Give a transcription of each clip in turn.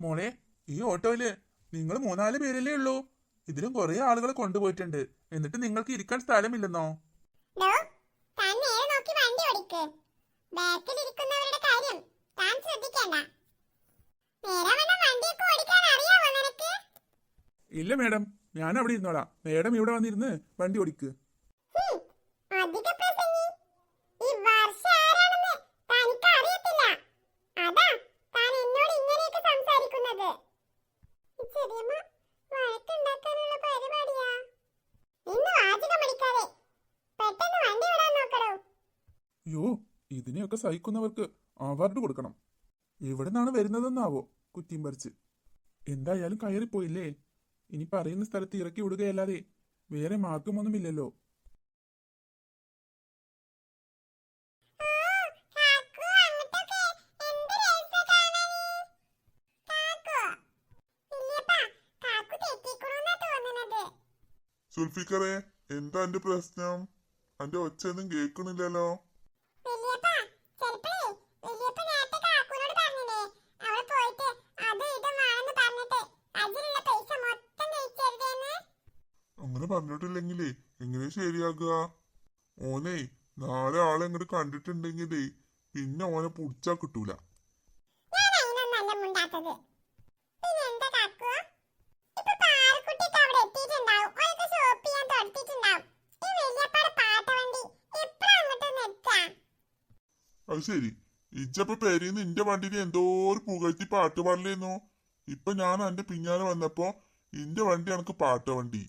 മോളെ ഈ ഓട്ടോയിൽ നിങ്ങൾ മൂന്നാൽ പേരല്ലേ ഉള്ളൂ. ഇതിലും കുറെ ആളുകളെ കൊണ്ടുപോയിട്ടുണ്ട്. എന്നിട്ട് നിങ്ങൾക്ക് ഇരിക്കാൻ സ്ഥലമില്ലെന്നോ? ഇല്ല മേഡം. ഞാൻ അവിടെ ഇരുന്നോളാം. മേഡം ഇവിടെ വന്നിരുന്ന് വണ്ടി ഓടിക്ക്. ഇതിനെയൊക്കെ സഹിക്കുന്നവർക്ക് അവാർഡ് കൊടുക്കണം. എവിടെ നിന്നാണ് വരുന്നതെന്നാവോ കുറ്റിയും പറിച്ച്. എന്തായാലും കയറിപ്പോയില്ലേ? ഇനി പറയുന്ന സ്ഥലത്ത് ഇറക്കി വിടുകയല്ലാതെ വേറെ മാർഗമൊന്നുമില്ലല്ലോ. സുൽഫിക്കറെ എന്താ എന്റെ പ്രശ്നം? എന്റെ ഒച്ചയൊന്നും കേൾക്കണില്ലല്ലോ വലിയപ്പാ ചെലപ്പഴേ വലിയപ്പ നേരത്തെ കാക്കുനോട് പറഞ്ഞില്ലേ അവിടെ പോയിട്ട് അത് ഇതും വേണമെന്ന് പറഞ്ഞിട്ട് അതിലുള്ള പൈസ മൊത്തം കഴിച്ചരുതെന്ന് അങ്ങനെ പറഞ്ഞിട്ടില്ലെങ്കിലേ എങ്ങനെ ശരിയാക്കുക? ഓനെ നാളെ ആളെ ഇങ്ങോട്ട് കണ്ടിട്ടുണ്ടെങ്കിലേ പിന്നെ ഓനെ പുടിച്ചാ കിട്ടൂല. അത് ശരി. ഇജ്ജപ്പ പെരീന്ന് ഇന്റെ വണ്ടിയിൽ എന്തോ ഒരു പുകഴ്ത്തി പാട്ട് പാടില്ലേന്നു? ഇപ്പൊ ഞാൻ അന്റെ പിന്നാലെ വന്നപ്പോ ഇന്റെ വണ്ടി എനിക്ക് പാട്ട് വണ്ടി.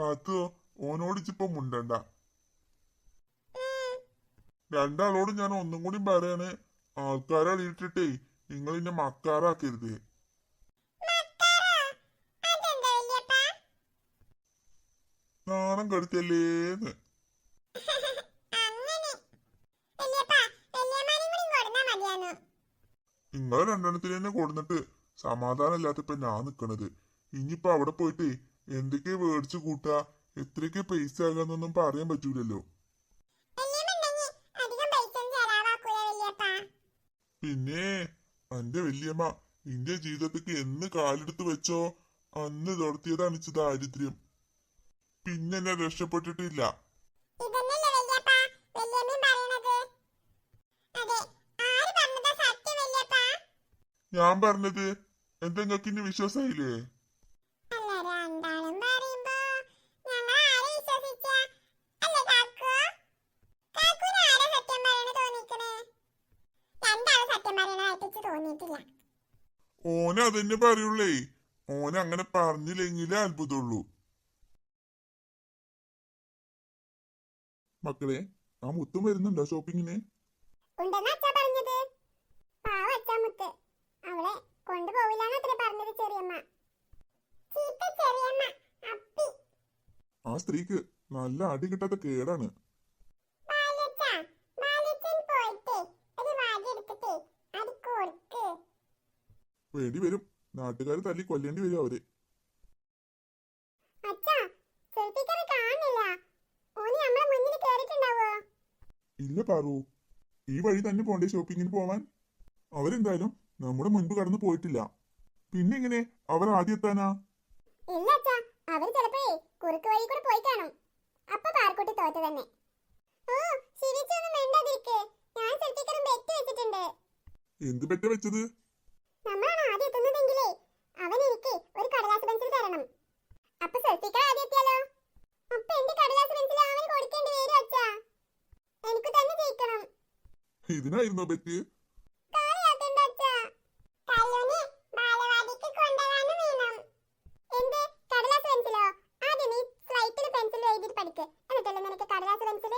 കാത്തു ഓനോട് ഇച്ചിപ്പോ മുണ്ടണ്ട രണ്ടാളോട് ഞാൻ ഒന്നും കൂടി പറയാണ് ആൾക്കാരെ അളിയിട്ടിട്ടേ നിങ്ങൾ എന്നെ മക്കാറാക്കരുത്? നാണം കെടുത്തല്ലേന്ന്. നിങ്ങൾ രണ്ടെണ്ണത്തിന് തന്നെ കൊടുന്നിട്ട് സമാധാനം ഇല്ലാത്തപ്പോ ഞാൻ നിക്കണത് ഇനിയിപ്പോ അവിടെ പോയിട്ട് എന്തൊക്കെ മേടിച്ചു കൂട്ടാ എത്രയൊക്കെ പൈസ ആകാന്നൊന്നും പറയാൻ പറ്റൂലല്ലോ. പിന്നെ എന്റെ വല്യമ്മ നിന്റെ ജീവിതത്തിക്ക് എന്ന് കാലെടുത്ത് വെച്ചോ അന്ന് തുടർത്തിയതാണ് ഇച്ച ദാരിദ്ര്യം പിന്നെ എന്നെ രക്ഷപ്പെട്ടിട്ടില്ല? ഞാൻ പറഞ്ഞത് എന്താ ഇനി വിശ്വാസമായില്ലേ അതന്നെ പറയുള്ളേ. ഓൻ അങ്ങനെ പറഞ്ഞില്ലെങ്കിലേ അത്ഭുതമുള്ളൂ മക്കളെ ആ മുത്തും വരുന്നുണ്ടോ ഷോപ്പിങ്ങിന്. ആ സ്ത്രീക്ക് നല്ല അടി കിട്ടാത്ത കേടാണ്. വേണ്ടി വരും നാട്ടുകാർ തല്ലി കൊല്ലേണ്ടി വരും അവർ? ഇല്ല പാറു ഈ വഴി തന്നെ പോണ്ടേ ഷോപ്പിങ്ങിന് പോവാൻ അവരെന്തായാലും നമ്മുടെ മുൻപ് കടന്നു പോയിട്ടില്ല പിന്നെ എങ്ങനെ അവർ ആദ്യം എത്താനാ ഇല്ല അച്ഛാ, അവർ ചിലപ്പോഴേ കുറുക്ക് വഴി കൂടെ പോയി കാണും. അപ്പൊ പാർക്കുട്ടി തോറ്റ തന്നെ. ഓ, ശിരിച്ചൊന്നും. ഞാൻ സുൽഫിക്കറും ബെറ്റ് വെച്ചിട്ടുണ്ട്. എന്ത് പെറ്റ വെച്ചത് നമ്മളാണ് ആദ്യം എത്തുന്നതെങ്കിലേ അവൻ എനിക്ക് ഒരു കടലാസ് പെൻസിൽ തരണം അപ്പൊ സെൽഫിക്കർ ആദ്യം എത്തിയാലോ അപ്പൊ എന്റെ കടലാസ് പെൻസിൽ അവന് കൊടുക്കേണ്ടി വരും അച്ഛാ എനിക്ക് തന്നെ ജയിക്കണം ഇതിനായിരുന്നോ ബെറ്റ് കളിയാക്കണ്ട അച്ഛാ കല്ലുനെ ബാലവാടിക്ക് കൊണ്ടുപോകാനും വേണം എന്ത് കടലാസ് പെൻസിലോ ആദ്യം നീ സ്ലൈറ്റിൽ പെൻസിൽ എഴുതിയിട്ട് പഠിക്ക് എന്നിട്ടല്ലേ നിനക്ക് കടലാസ് പെൻസിൽ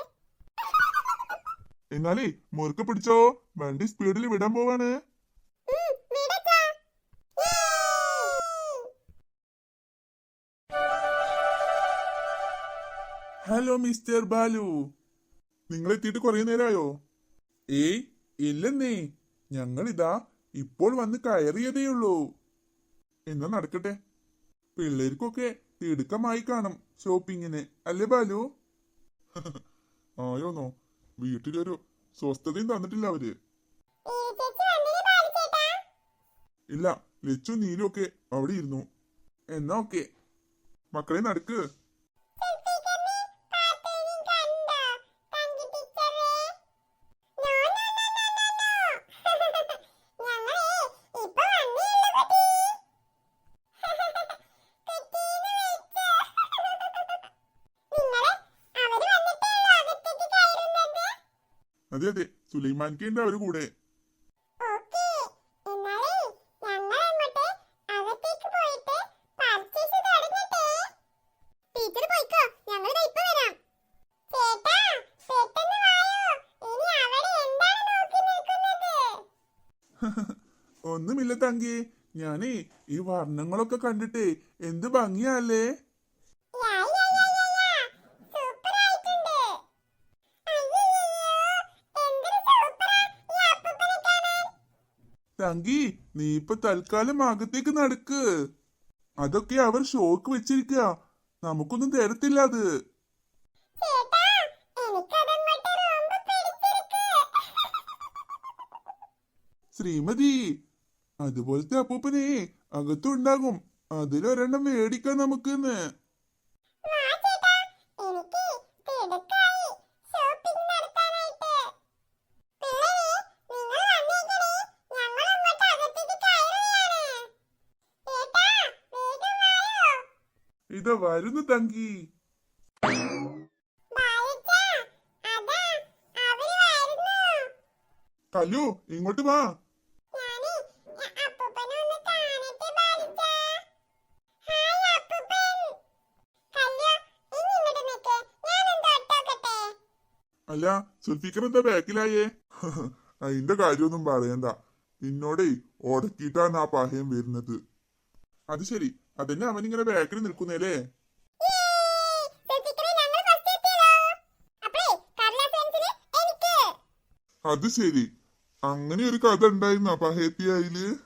എന്നാലേ മുറുക്ക് പിടിച്ചോ? വണ്ടി സ്പീഡിൽ വിടാൻ പോവാണ്. Hello mister Balu. നിങ്ങൾ എത്തിയിട്ട് കുറെ നേരമായോ ഏയ് ഇല്ലെന്നേ. ഞങ്ങളിതാ ഇപ്പോൾ വന്ന് കയറിയതേയുള്ളൂ എന്നാ നടക്കട്ടെ. പിള്ളേർക്കൊക്കെ തിടുക്കമായി കാണും ഷോപ്പിങ്ങിന്. അല്ലേ ബാലു? ആയോന്നോ. വീട്ടിലൊരു സ്വസ്ഥതയും തന്നിട്ടില്ല അവർ. ഇല്ല ലച്ചു നീലും ഒക്കെ അവിടെ ഇരുന്നു. എന്നാ ഓക്കെ. മക്കളെ നടക്ക്. അതെ അതെ. സുലൈമാൻക്ക് ഉണ്ട് അവർ കൂടെ. ഒന്നുമില്ല തങ്കി ഞാനേ ഈ വർണങ്ങളൊക്കെ കണ്ടിട്ട് എന്ത് ഭംഗിയല്ലേ തങ്കി നീ ഇപ്പൊ തൽക്കാലം അകത്തേക്ക് നടക്ക്. അതൊക്കെ അവർ ഷോക്ക് വെച്ചിരിക്കുക നമുക്കൊന്നും തരത്തില്ല അത്. ശ്രീമതി അതുപോലത്തെ അപ്പൂപ്പനെ അകത്തുണ്ടാകും. അതിലൊരെണ്ണം മേടിക്കാം നമുക്കിന്ന്. ഇത് വരുന്നു തങ്കി. കലു ഇങ്ങോട്ട് വാ. അല്ല സുൽഫിക്കർ എന്താ ബാക്കിലായേ? അതിന്റെ കാര്യമൊന്നും പറയണ്ട. നിന്നോടേ ഉടക്കിയിട്ടാണ് ആ പഹയം വരുന്നത്. അത് ശരി. അതന്നെ അവനിങ്ങനെ ബാക്കിൽ നിൽക്കുന്നല്ലേ. അത് ശരി. അങ്ങനെ ഒരു കഥ ഉണ്ടായിരുന്ന പഹേത്തി സങ്കടം.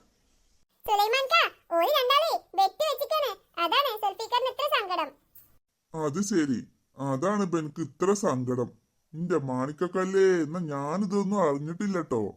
അത് ശരി. അതാണ് ഇപ്പൊ എനിക്ക് ഇത്ര സങ്കടം. നിന്റെ മാണിക്കക്കല്ലേ എന്നാ ഞാനിതൊന്നും അറിഞ്ഞിട്ടില്ലട്ടോ.